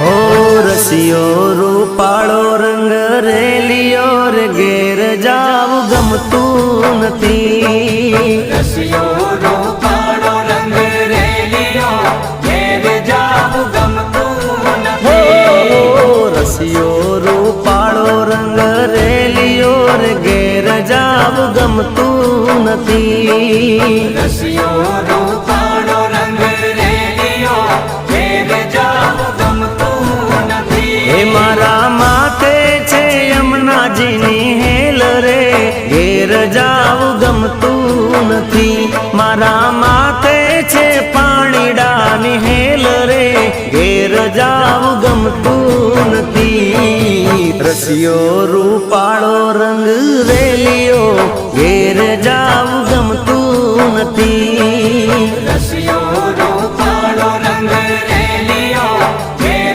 ઓ રસિયો રૂપાળો રંગ રેલિયો રે ઘેર જાવ ગમતું નથી. રસિયો રૂપાળો રંગ રેલિયો ઘેર જાવું ગમતું હો નથી રસિયો રૂપાળો રંગ રેલિયો રે ઘેર જાવ ગમતું નથી. ઘેર ગમતું નથી. મારા માથે છે પાણીડાની હેલ રે. ઘેર જાવું ગમતું નથી. રસિયો રૂપાળો રંગ વેલિયો ઘેર જાવું ગમતું નથી. રસિયો